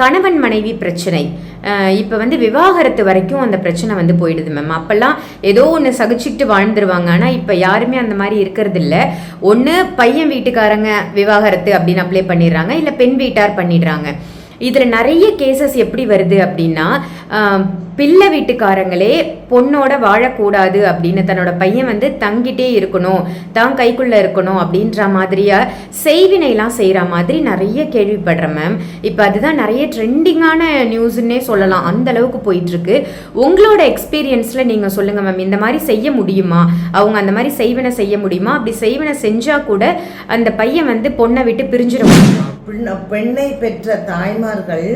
கணவன் மனைவி பிரச்சனை. இப்போ வந்து விவாகரத்து வரைக்கும் அந்த பிரச்சனை வந்து போயிடுது மேம் அப்போல்லாம் ஏதோ ஒன்று சகிச்சுக்கிட்டு வாழ்ந்துருவாங்க. ஆனால் இப்போ யாருமே அந்த மாதிரி இருக்கிறது இல்லை ஒன்று பையன் வீட்டுக்காரங்க விவாகரத்து அப்படின்னு அப்ளை பண்ணிடுறாங்க. இல்லை பெண் வீட்டார் பண்ணிடுறாங்க. இதில் நிறைய கேசஸ் எப்படி வருது அப்படின்னா பிள்ளை வீட்டுக்காரங்களே பொண்ணோட வாழக்கூடாது அப்படின்னு தன்னோட பையன் வந்து தங்கிட்டே இருக்கணும் தான் கைக்குள்ளே இருக்கணும் அப்படின்ற மாதிரியா செய்வினைலாம் செய்கிற மாதிரி நிறைய கேள்விப்படுறேன் மேம் இப்போ அதுதான் நிறைய ட்ரெண்டிங்கான நியூஸ்ன்னே சொல்லலாம். அந்த அளவுக்கு போயிட்டுருக்கு. உங்களோட எக்ஸ்பீரியன்ஸில் நீங்கள் சொல்லுங்கள் மேம் இந்த மாதிரி செய்ய முடியுமா? அவங்க அந்த மாதிரி செய்வினை செய்ய முடியுமா? அப்படி செய்வினை செஞ்சால் கூட அந்த பையன் வந்து பொண்ணை விட்டு பிரிஞ்சிட முடியுமா பெண்ணை பெற்ற தாய்மார்கள்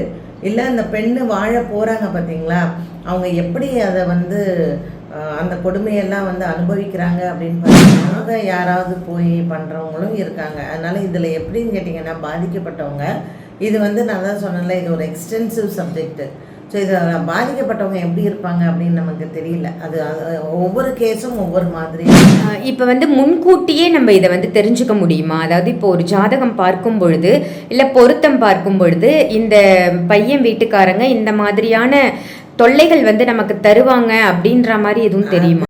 இல்லை அந்த பெண்ணு வாழ போகிறாங்க பார்த்தீங்களா அவங்க எப்படி அதை வந்து அந்த கொடுமையெல்லாம் வந்து அனுபவிக்கிறாங்க அப்படின்னு பார்த்தீங்கன்னா யாராவது போய் பண்ணுறவங்களும் இருக்காங்க. அதனால் இதில் எப்படின்னு கேட்டிங்கன்னா பாதிக்கப்பட்டவங்க இது வந்து நான் தான் சொன்னேன்ல இது ஒரு எக்ஸ்டென்சிவ் சப்ஜெக்ட்டு ஸோ இதில் பாதிக்கப்பட்டவங்க எப்படி இருப்பாங்க அப்படின்னு நமக்கு தெரியல. அது அது ஒவ்வொரு கேஸும் ஒவ்வொரு மாதிரி. இப்போ வந்து முன்கூட்டியே நம்ம இதை வந்து தெரிஞ்சுக்க முடியுமா? அதாவது இப்போ ஒரு ஜாதகம் பார்க்கும் பொழுது இல்லை பொருத்தம் பார்க்கும் பொழுது இந்த பையன் வீட்டுக்காரங்க இந்த மாதிரியான தொல்லைகள் வந்து நமக்கு தருவாங்க அப்படின்ற மாதிரி எதுவும் தெரியுமா?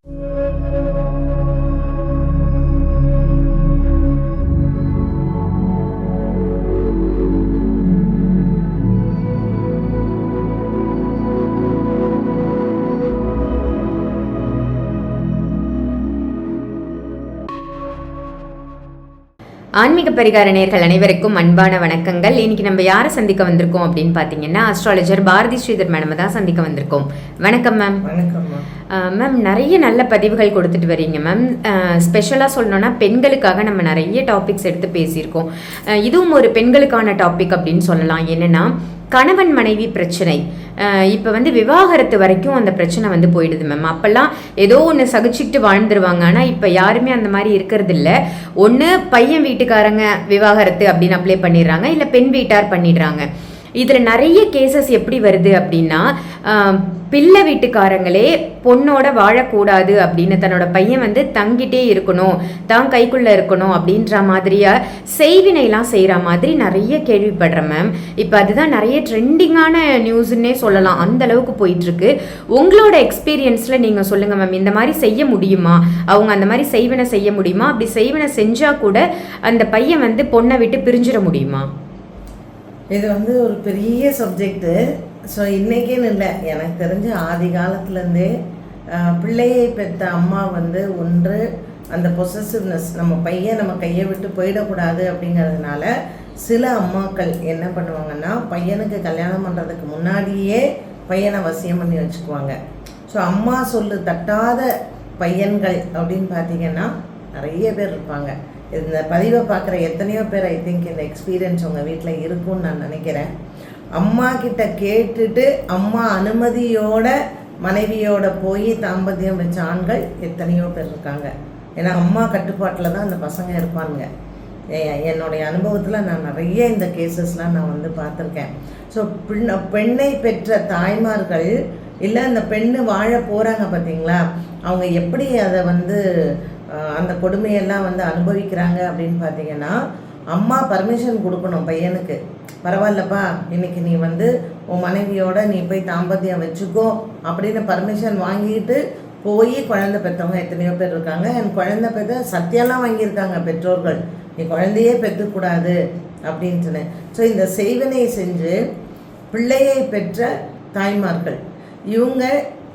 ஆன்மீக பரிகார நேர்கள் அனைவருக்கும் அன்பான வணக்கங்கள். இன்னைக்கு நம்ம யாரை சந்திக்க வந்திருக்கோம் அப்படின்னு பார்த்தீங்கன்னா அஸ்ட்ராலஜர் பாரதி ஸ்ரீதர் மேடம் தான் சந்திக்க வந்திருக்கோம். வணக்கம் மேம் மேம் நிறைய நல்ல பதிவுகள் கொடுத்துட்டு வரீங்க மேம் ஸ்பெஷலாக சொல்லணும்னா பெண்களுக்காக நம்ம நிறைய டாபிக்ஸ் எடுத்து பேசியிருக்கோம். இதுவும் ஒரு பெண்களுக்கான டாபிக் அப்படின்னு சொல்லலாம். என்னன்னா கணவன் மனைவி பிரச்சனை. இப்போ வந்து விவாகரத்து வரைக்கும் அந்த பிரச்சனை வந்து போயிடுது மேம் அப்போல்லாம் ஏதோ ஒன்று சகிச்சுக்கிட்டு வாழ்ந்துருவாங்க. ஆனால் இப்போ யாருமே அந்த மாதிரி இருக்கிறது இல்லை ஒன்று பையன் வீட்டுக்காரங்க விவாகரத்து அப்படின்னு அப்ளை பண்ணிடுறாங்க. இல்லை பெண் வீட்டார் பண்ணிடுறாங்க. இதில் நிறைய கேசஸ் எப்படி வருது அப்படின்னா பிள்ளை வீட்டுக்காரங்களே பொண்ணோட வாழக்கூடாது அப்படின்னு தன்னோட பையன் வந்து தங்கிட்டே இருக்கணும் தான் கைக்குள்ளே இருக்கணும் அப்படின்ற மாதிரியா செய்வினைலாம் செய்கிற மாதிரி நிறைய கேள்விப்படுறேன் மேம் இப்போ அதுதான் நிறைய ட்ரெண்டிங்கான நியூஸ்ன்னே சொல்லலாம். அந்த அளவுக்கு போயிட்டுருக்கு. உங்களோட எக்ஸ்பீரியன்ஸில் நீங்கள் சொல்லுங்கள் மேம் இந்த மாதிரி செய்ய முடியுமா? அவங்க அந்த மாதிரி செய்வினை செய்ய முடியுமா? அப்படி செய்வினை செஞ்சால் கூட அந்த பையன் வந்து பொண்ணை விட்டு பிரிஞ்சிட முடியுமா? இது வந்து ஒரு பெரிய சப்ஜெக்ட்டு ஸோ இன்றைக்கின்னு இல்லை. எனக்கு தெரிஞ்ச ஆதி காலத்துலேருந்தே பிள்ளையை பெற்ற அம்மா வந்து ஒன்று அந்த பொசசிவ்னஸ் நம்ம பையன் நம்ம கையை விட்டு போயிடக்கூடாது அப்படிங்கிறதுனால சில அம்மாக்கள் என்ன பண்ணுவாங்கன்னா பையனுக்கு கல்யாணம் பண்ணுறதுக்கு முன்னாடியே பையனை வசியம் பண்ணி வச்சுக்குவாங்க. ஸோ அம்மா சொல்லு தட்டாத பையன்கள் அப்படின்னு பார்த்தீங்கன்னா நிறைய பேர் இருப்பாங்க. இந்த பதிவை பார்க்குற எத்தனையோ பேர் ஐ திங்க் இந்த எக்ஸ்பீரியன்ஸ் உங்கள் வீட்டில் இருக்கும்னு நான் நினைக்கிறேன். அம்மா கிட்ட கேட்டுட்டு அம்மா அனுமதியோட மனைவியோட போய் தாம்பத்தியம் வச்ச ஆண்கள் எத்தனையோ பேர் இருக்காங்க. ஏன்னா அம்மா கட்டுப்பாட்டில் தான் அந்த பசங்க இருப்பானுங்க. என்னுடைய அனுபவத்தில் நான் நிறைய இந்த கேசஸ்லாம் நான் வந்து பார்த்துருக்கேன். ஸோ பெண் பெண்ணை பெற்ற தாய்மார்கள் இல்லை அந்த பெண்ணு வாழ போகிறாங்க பார்த்தீங்களா அவங்க எப்படி அதை வந்து அந்த கொடுமையெல்லாம் வந்து அனுபவிக்கிறாங்க அப்படின்னு பார்த்தீங்கன்னா அம்மா பர்மிஷன் கொடுக்கணும் பையனுக்கு. பரவாயில்லப்பா இன்னைக்கு நீ வந்து உன் மனைவியோட நீ போய் தாம்பத்தியம் வச்சுக்கோ அப்படின்னு பர்மிஷன் வாங்கிட்டு போய் குழந்தை பெற்றவங்க எத்தனையோ பேர் இருக்காங்க. என் குழந்தை பெற்ற சத்தியெல்லாம் வாங்கியிருக்காங்க பெற்றோர்கள். நீ குழந்தையே பெற்றுக்கூடாது அப்படின்ட்டுன்னு ஸோ இந்த செய்வனை செஞ்சு பிள்ளையை பெற்ற தாய்மார்கள். இவங்க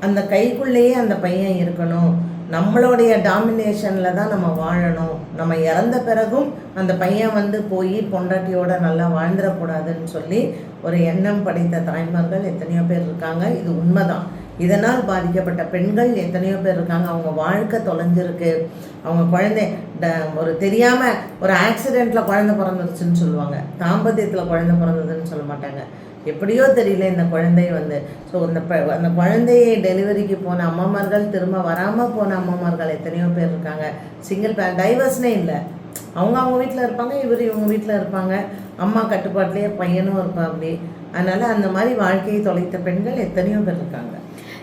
அந்த கைக்குள்ளேயே அந்த பையன் இருக்கணும். நம்மளுடைய டாமினேஷனில் தான் நம்ம வாழணும். நம்ம இறந்த பிறகும் அந்த பையன் வந்து போய் பொண்டாட்டியோட நல்லா வாழ்ந்துடக்கூடாதுன்னு சொல்லி ஒரு எண்ணம் படைத்த தாய்மார்கள் எத்தனையோ பேர் இருக்காங்க. இது உண்மைதான். இதனால் பாதிக்கப்பட்ட பெண்கள் எத்தனையோ பேர் இருக்காங்க. அவங்க வாழ்க்கை தொலைஞ்சிருக்கு. அவங்க குழந்தை ட- ஒரு தெரியாமல் ஒரு ஆக்சிடெண்ட்டில் குழந்தை பிறந்துருச்சுன்னு சொல்லுவாங்க. தாம்பத்தியத்தில் குழந்தை பிறந்ததுன்னு சொல்ல மாட்டாங்க. எப்படியோ தெரியல இந்த குழந்தை வந்து. ஸோ அந்த ப- அந்த குழந்தையை டெலிவரிக்கு போன அம்மாமார்கள் திரும்ப வராமல் போன அம்மாமார்கள் எத்தனையோ பேர் இருக்காங்க. சிங்கிள் பே டைவர்ஸ்னே இல்லை. அவங்க அவங்க வீட்டில் இருப்பாங்க இவர் இவங்க வீட்டில் இருப்பாங்க. அம்மா கட்டுப்பாட்டிலேயே பையனும் இருப்பா அப்படி. அதனால் அந்த மாதிரி வாழ்க்கையை தொலைத்த பெண்கள் எத்தனையோ பேர் இருக்காங்க.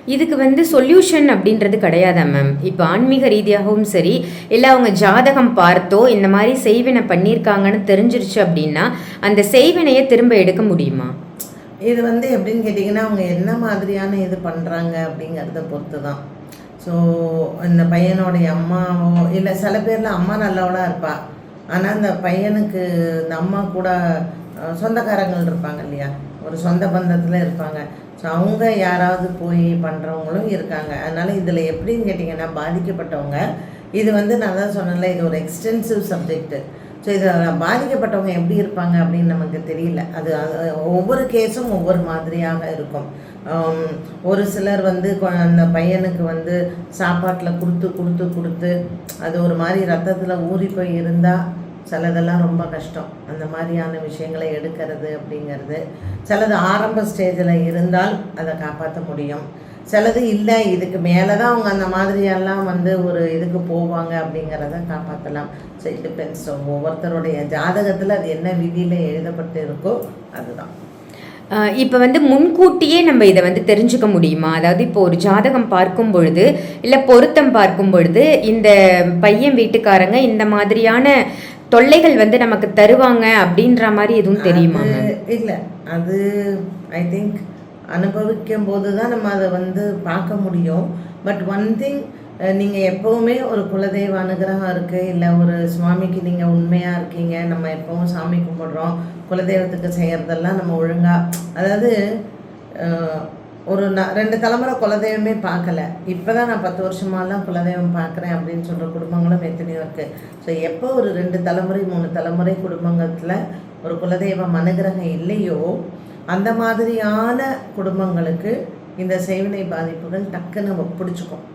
இதுக்கு வந்து சொல்யூஷன் அப்படின்றது கிடையாதா மேம் இப்போ ஆன்மீக ரீதியாகவும் சரி இல்லை அவங்க ஜாதகம் பார்த்தோ இந்த மாதிரி செய்வினை பண்ணியிருக்காங்கன்னு தெரிஞ்சிருச்சு அப்படின்னா அந்த செய்வினையை திரும்ப எடுக்க முடியுமா? இது வந்து எப்படின்னு கேட்டிங்கன்னா அவங்க என்ன மாதிரியான இது பண்ணுறாங்க அப்படிங்கிறத பொறுத்து தான் ஸோ இந்த பையனுடைய அம்மாவோ இல்லை சில பேரில் அம்மா நல்லவளாக இருப்பா. ஆனால் அந்த பையனுக்கு இந்த அம்மா கூட சொந்தக்காரங்கள் இருப்பாங்க இல்லையா? ஒரு சொந்த பந்தத்தில் இருப்பாங்க. ஸோ அவங்க யாராவது போய் பண்ணுறவங்களும் இருக்காங்க. அதனால் இதில் எப்படின்னு கேட்டிங்கன்னா பாதிக்கப்பட்டவங்க இது வந்து நான் தான் சொன்னேன்ல இது ஒரு எக்ஸ்டென்சிவ் சப்ஜெக்ட்டு ஸோ இதில் பாதிக்கப்பட்டவங்க எப்படி இருப்பாங்க அப்படின்னு நமக்கு தெரியல. அது ஒவ்வொரு கேஸும் ஒவ்வொரு மாதிரியாக இருக்கும். ஒரு சிலர் வந்து அந்த பையனுக்கு வந்து சாப்பாட்டில் கொடுத்து கொடுத்து கொடுத்து அது ஒரு மாதிரி ரத்தத்தில் ஊறி போய் இருந்தால் சிலதெல்லாம் ரொம்ப கஷ்டம். அந்த மாதிரியான விஷயங்களை எடுக்கிறது அப்படிங்கிறது சிலது ஆரம்ப ஸ்டேஜில் இருந்தால் அதை காப்பாற்ற முடியும். சிலது இல்லை இதுக்கு மேலே தான் அவங்க அந்த மாதிரியெல்லாம் வந்து ஒரு இதுக்கு போவாங்க அப்படிங்கிறத காப்பாற்றலாம் ஸோ இட் டிபெண்ட்ஸ் ஒவ்வொருத்தருடைய ஜாதகத்தில் அது என்ன விதியில் எழுதப்பட்டு இருக்கோ அதுதான். இப்போ வந்து முன்கூட்டியே நம்ம இதை வந்து தெரிஞ்சுக்க முடியுமா? அதாவது இப்போ ஒரு ஜாதகம் பார்க்கும் பொழுது இல்லை பொருத்தம் பார்க்கும் பொழுது இந்த பையன் வீட்டுக்காரங்க இந்த மாதிரியான தொல்லைகள் வந்து நமக்கு தருவாங்க அப்படின்ற மாதிரி எதுவும் தெரியுமா இல்லை. அது ஐ திங்க் அனுபவிக்கும் போது தான் நம்ம அதை வந்து பார்க்க முடியும். பட் ஒன் திங் நீங்கள் எப்போவுமே ஒரு குலதெய்வ அனுகிரகம் இருக்குது இல்லை ஒரு சுவாமிக்கு நீங்கள் உண்மையாக இருக்கீங்க. நம்ம எப்போவும் சாமி கும்பிடுறோம். குலதெய்வத்துக்கு செய்கிறதெல்லாம் நம்ம ஒழுங்காக அதாவது ஒரு ந ரெண்டு தலைமுறை குலதெய்வமே பார்க்கல. இப்போ தான் நான் பத்து வருஷமாலாம் குலதெய்வம் பார்க்குறேன் அப்படின்னு சொல்கிற குடும்பங்களும் எத்தனையோ இருக்குது ஸோ எப்போ ஒரு ரெண்டு தலைமுறை மூணு தலைமுறை குடும்பங்கத்தில் ஒரு குலதெய்வம் அனுகிரகம் இல்லையோ அந்த மாதிரியான குடும்பங்களுக்கு இந்த செய்வினை பாதிப்புகள் டக்குன்னு பிடிச்சிக்கும்.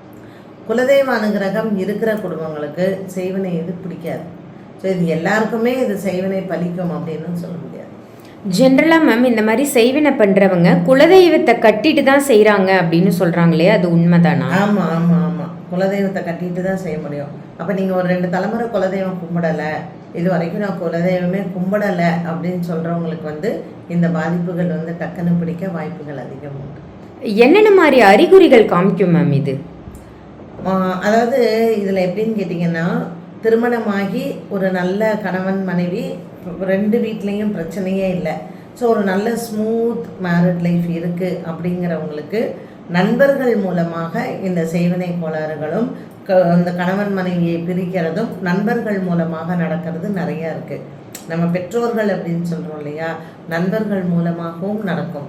குலதெய்வ அனுகிரகம் இருக்கிற குடும்பங்களுக்கு செய்வினை இது பிடிக்காது. ஸோ இது எல்லாருக்குமே இது செய்வினை பலிக்கும் அப்படின்னு சொல்ல முடியாது. ஜென்ரலாக மேம் இந்த மாதிரி செய்வினை பண்ணுறவங்க குலதெய்வத்தை கட்டிட்டு தான் செய்கிறாங்க அப்படின்னு சொல்கிறாங்களே அது உண்மைதானா? ஆமாம் ஆமாம் ஆமாம் குலதெய்வத்தை கட்டிட்டு தான் செய்ய முடியும். அப்போ நீங்கள் ஒரு ரெண்டு தலைமுறை குலதெய்வம் கும்பிடலை இது வரைக்கும் நான் குலதெய்வமே கும்பிடலை அப்படின்னு சொல்கிறவங்களுக்கு வந்து இந்த பாதிப்புகள் வந்து டக்குன்னு பிடிக்க வாய்ப்புகள் அதிகம் உண்டு என்னென்ன மாதிரி அறிகுறிகள் காமிக்கும் மேம் இது? அதாவது இதில் எப்படின்னு கேட்டிங்கன்னா திருமணமாகி ஒரு நல்ல கணவன் மனைவி ரெண்டு வீட்லேயும் பிரச்சனையே இல்லை. ஸோ ஒரு நல்ல ஸ்மூத் மேரிட் லைஃப் இருக்குது அப்படிங்கிறவங்களுக்கு நண்பர்கள் மூலமாக இந்த செய்வினை கோளாறுகளும் க அந்த கணவன் மனைவியை பிரிக்கிறதும் நண்பர்கள் மூலமாக நடக்கிறது நிறையா இருக்குது நம்ம பெற்றோர்கள் அப்படின்னு சொல்கிறோம் இல்லையா? நண்பர்கள் மூலமாகவும் நடக்கும்.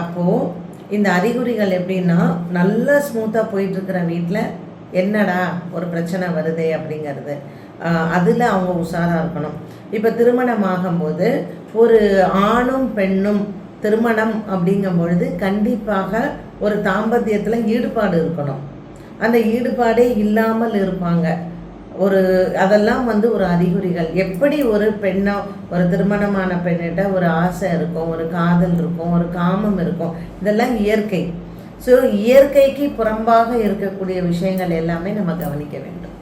அப்போது இந்த அறிகுறிகள் எப்படின்னா நல்லா ஸ்மூத்தாக போயிட்டுருக்கிற வீட்டில் என்னடா ஒரு பிரச்சனை வருது அப்படிங்கிறது. அதில் அவங்க உஷாராக இருக்கணும். இப்போ திருமணம் ஆகும்போது ஒரு ஆணும் பெண்ணும் திருமணம் அப்படிங்கும் பொழுது கண்டிப்பாக ஒரு தாம்பத்தியத்தில் ஈடுபாடு இருக்கணும். அந்த ஈடுபாடே இல்லாமல் இருப்பாங்க. ஒரு அதெல்லாம் வந்து ஒரு அறிகுறிகள். எப்படி ஒரு பெண்ணோ ஒரு திருமணமான பெண்ணிட்ட ஒரு ஆசை இருக்கும் ஒரு காதல் இருக்கும் ஒரு காமம் இருக்கும் இதெல்லாம் இயற்கை. ஸோ இயற்கைக்கு புறம்பாக இருக்கக்கூடிய விஷயங்கள் எல்லாமே நம்ம கவனிக்க வேண்டும்.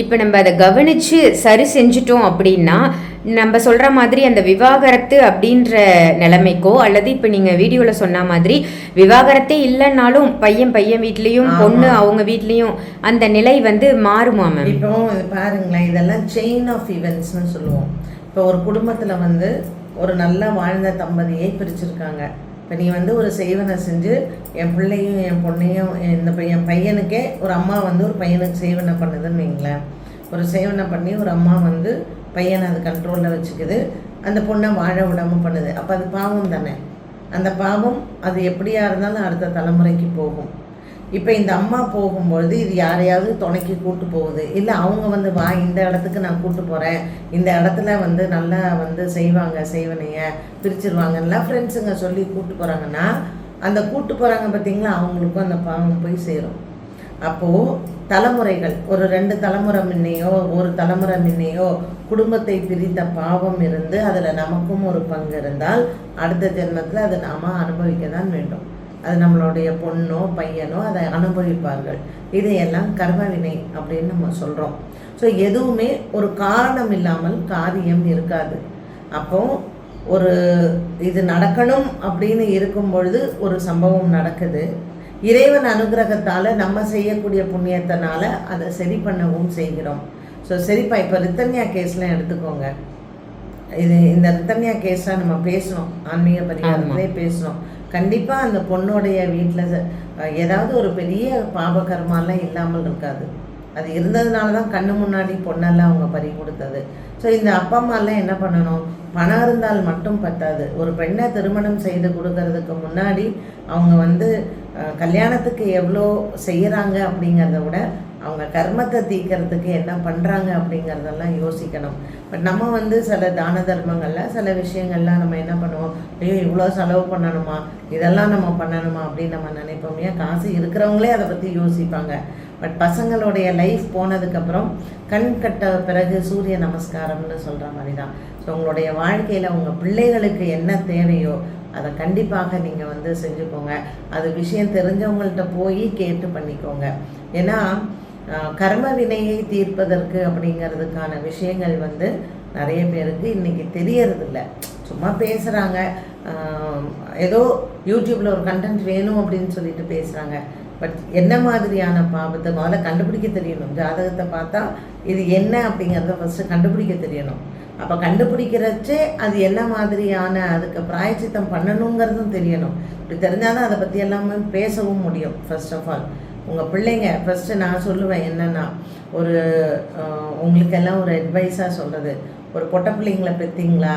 இப்போ நம்ம அதை கவனித்து சரி செஞ்சிட்டோம் அப்படின்னா நம்ம சொல்கிற மாதிரி அந்த விவாகரத்து அப்படின்ற நிலைமைக்கோ அல்லது இப்போ நீங்கள் வீடியோவில் சொன்ன மாதிரி விவாகரத்தே இல்லைன்னாலும் பையன் பையன் வீட்லேயும். பொண்ணு அவங்க வீட்லேயும் அந்த நிலை வந்து மாறுமா மேம் இப்போ பாருங்களேன் இதெல்லாம் செயின் ஆஃப் ஈவெண்ட்ஸ்னு சொல்லுவோம். இப்போ ஒரு குடும்பத்தில் வந்து ஒரு நல்ல வாழ்ந்த தம்பதியை பிரிச்சிருக்காங்க. இப்போ நீ வந்து ஒரு செய்வனை செஞ்சு என் பிள்ளையும் என் பொண்ணையும் இந்த என் பையனுக்கே ஒரு அம்மா வந்து ஒரு பையனுக்கு செய்வனை பண்ணுதுன்னு வைங்களேன் ஒரு சேவனை பண்ணி ஒரு அம்மா வந்து பையனை அது கண்ட்ரோலில் வச்சுக்குது. அந்த பொண்ணை வாழ விடாமல் பண்ணுது. அப்போ அது பாவம் தானே? அந்த பாவம் அது எப்படியா இருந்தாலும் அடுத்த தலைமுறைக்கு போகும். இப்போ இந்த அம்மா போகும்பொழுது இது யாரையாவது துணைக்கி கூட்டு போகுது. இல்லை அவங்க வந்து வா இந்த இடத்துக்கு நான் கூட்டு போகிறேன் இந்த இடத்துல வந்து நல்லா வந்து செய்வாங்க செய்வனைய பிரிச்சிருவாங்கலாம் ஃப்ரெண்ட்ஸுங்க சொல்லி கூட்டு போகிறாங்கன்னா அந்த கூட்டு போகிறாங்க பார்த்தீங்களா அவங்களுக்கும் அந்த பாவம் போய் சேரும். அப்போது தலைமுறைகள் ஒரு ரெண்டு தலைமுறை முன்னையோ ஒரு தலைமுறை முன்னையோ குடும்பத்தை பிரித்த பாவம் இருந்து அதில் நமக்கும் ஒரு பங்கு இருந்தால் அடுத்த ஜென்மத்தில் அதை நாம் அனுபவிக்க தான் வேண்டும். அது நம்மளுடைய பொண்ணோ பையனோ அதை அனுபவிப்பார்கள். இதையெல்லாம் கர்மவினை அப்படின்னு நம்ம சொல்கிறோம் ஸோ எதுவுமே ஒரு காரணம் இல்லாமல் காரியம் இருக்காது. அப்போ ஒரு இது நடக்கணும் அப்படின்னு இருக்கும் பொழுது ஒரு சம்பவம் நடக்குது. இறைவன் அனுகிரகத்தால் நம்ம செய்யக்கூடிய புண்ணியத்தினால அதை சரி பண்ணவும் செய்கிறோம். ஸோ சரிப்பா இப்போ ரித்தன்யா கேஸ்லாம் எடுத்துக்கோங்க. இது இந்த ரித்தன்யா கேஸாக நம்ம பேசணும் ஆன்மீக பரிகாரத்திலே பேசணும் கண்டிப்பாக அந்த பொண்ணுடைய வீட்டில் ஏதாவது ஒரு பெரிய பாபகர்மாலாம் இல்லாமல் இருக்காது. அது இருந்ததுனால தான் கண்ணு முன்னாடி பொண்ணெல்லாம் அவங்க பறி கொடுத்தது. ஸோ இந்த அப்பா அம்மாலாம் என்ன பண்ணணும்? பணம் இருந்தால் மட்டும் பத்தாது. ஒரு பெண்ணை திருமணம் செய்து கொடுக்கறதுக்கு முன்னாடி அவங்க வந்து கல்யாணத்துக்கு எவ்வளோ செய்கிறாங்க அப்படிங்கிறத விட அவங்க கர்மத்தை தீக்கிறதுக்கு என்ன பண்ணுறாங்க அப்படிங்கிறதெல்லாம் யோசிக்கணும். பட் நம்ம வந்து சில தான தர்மங்களில் சில விஷயங்கள்லாம் நம்ம என்ன பண்ணுவோம்? ஐயோ இவ்வளோ செலவு பண்ணணுமா? இதெல்லாம் நம்ம பண்ணணுமா? அப்படின்னு நம்ம நினைப்போம் ஏன் காசு இருக்கிறவங்களே அதை பற்றி யோசிப்பாங்க. பட் பசங்களுடைய லைஃப் போனதுக்கப்புறம் கண் கட்ட பிறகு சூரிய நமஸ்காரம்னு சொல்கிற மாதிரி தான் ஸோ உங்களுடைய வாழ்க்கையில் உங்கள் பிள்ளைகளுக்கு என்ன தேவையோ அதை கண்டிப்பாக நீங்கள் வந்து செஞ்சுக்கோங்க. அது விஷயம் தெரிஞ்சவங்கள்ட்ட போய் கேட்டு பண்ணிக்கோங்க. ஏன்னா கர்ம வினையை தீர்ப்பதற்கு அப்படிங்கிறதுக்கான விஷயங்கள் வந்து நிறைய பேருக்கு இன்றைக்கி தெரியறதில்ல. சும்மா பேசுகிறாங்க ஏதோ யூடியூப்பில் ஒரு கண்டென்ட் வேணும் அப்படின்னு சொல்லிட்டு பேசுகிறாங்க பட் என்ன மாதிரியான பாவத்தை முதல்ல கண்டுபிடிக்க தெரியணும். ஜாதகத்தை பார்த்தா இது என்ன அப்படிங்கிறத ஃபஸ்ட்டு கண்டுபிடிக்க தெரியணும். அப்போ கண்டுபிடிக்கிறச்சே அது என்ன மாதிரியான அதுக்கு பிராயச்சித்தம் பண்ணணுங்கிறதும் தெரியணும். இப்படி தெரிஞ்சால் தான் அதை பற்றி எல்லாமே பேசவும் முடியும் ஃபர்ஸ்ட் ஆஃப் ஆல் உங்கள் பிள்ளைங்க ஃபஸ்ட்டு நான் சொல்லுவேன் என்னென்னா ஒரு உங்களுக்கெல்லாம் ஒரு அட்வைஸாக சொல்கிறது ஒரு பொட்டை பிள்ளைங்களை பெற்றீங்களா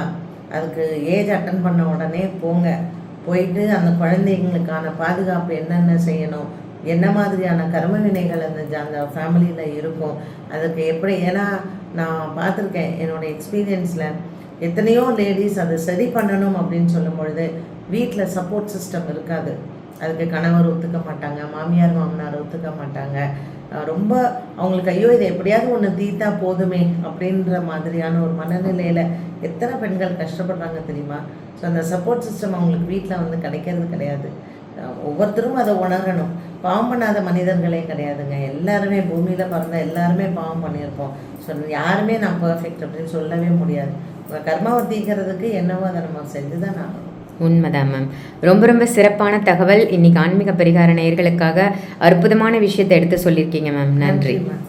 அதுக்கு ஏஜ் அட்டன் பண்ண உடனே போங்க. போயிட்டு அந்த குழந்தைங்களுக்கான பாதுகாப்பு என்னென்ன செய்யணும்? என்ன மாதிரியான கர்ம வினைகள் அந்த அந்த ஃபேமிலியில் இருக்கும்? அதுக்கு எப்படி ஏன்னா நான் பார்த்துருக்கேன் என்னோட எக்ஸ்பீரியன்ஸில் எத்தனையோ லேடிஸ் அதை சரி பண்ணணும் அப்படின்னு சொல்லும் பொழுது வீட்டில் சப்போர்ட் சிஸ்டம் இருக்காது. அதுக்கு கணவர் ஒத்துக்க மாட்டாங்க மாமியார் மாமனார் ஒத்துக்க மாட்டாங்க. ரொம்ப அவங்களுக்கு ஐயோ இதை எப்படியாவது ஒன்று தீத்தா போதுமே அப்படின்ற மாதிரியான ஒரு மனநிலையில் எத்தனை பெண்கள் கஷ்டப்படுறாங்க தெரியுமா? ஸோ அந்த சப்போர்ட் சிஸ்டம் அவங்களுக்கு வீட்டில் வந்து கிடைக்கிறது கிடையாது. ஒவ்வொருத்தரும் அதை உணரணும். பாவம் பண்ணாத மனிதர்களே கிடையாதுங்க. எல்லாருமே பூமியில் பிறந்த எல்லாருமே பாவம் பண்ணியிருப்போம். ஸோ யாருமே நான் பர்ஃபெக்ட் அப்படின்னு சொல்லவே முடியாது. கர்மாவை தீக்கிறதுக்கு என்னவோ அதை நம்ம செஞ்சு தான் ஆகணும். உண்மைதான் மேம் ரொம்ப ரொம்ப சிறப்பான தகவல். இன்னைக்கு ஆன்மீக பரிகார நேயர்களுக்காக அற்புதமான விஷயத்தை எடுத்து சொல்லியிருக்கீங்க மேம் நன்றி. மேம்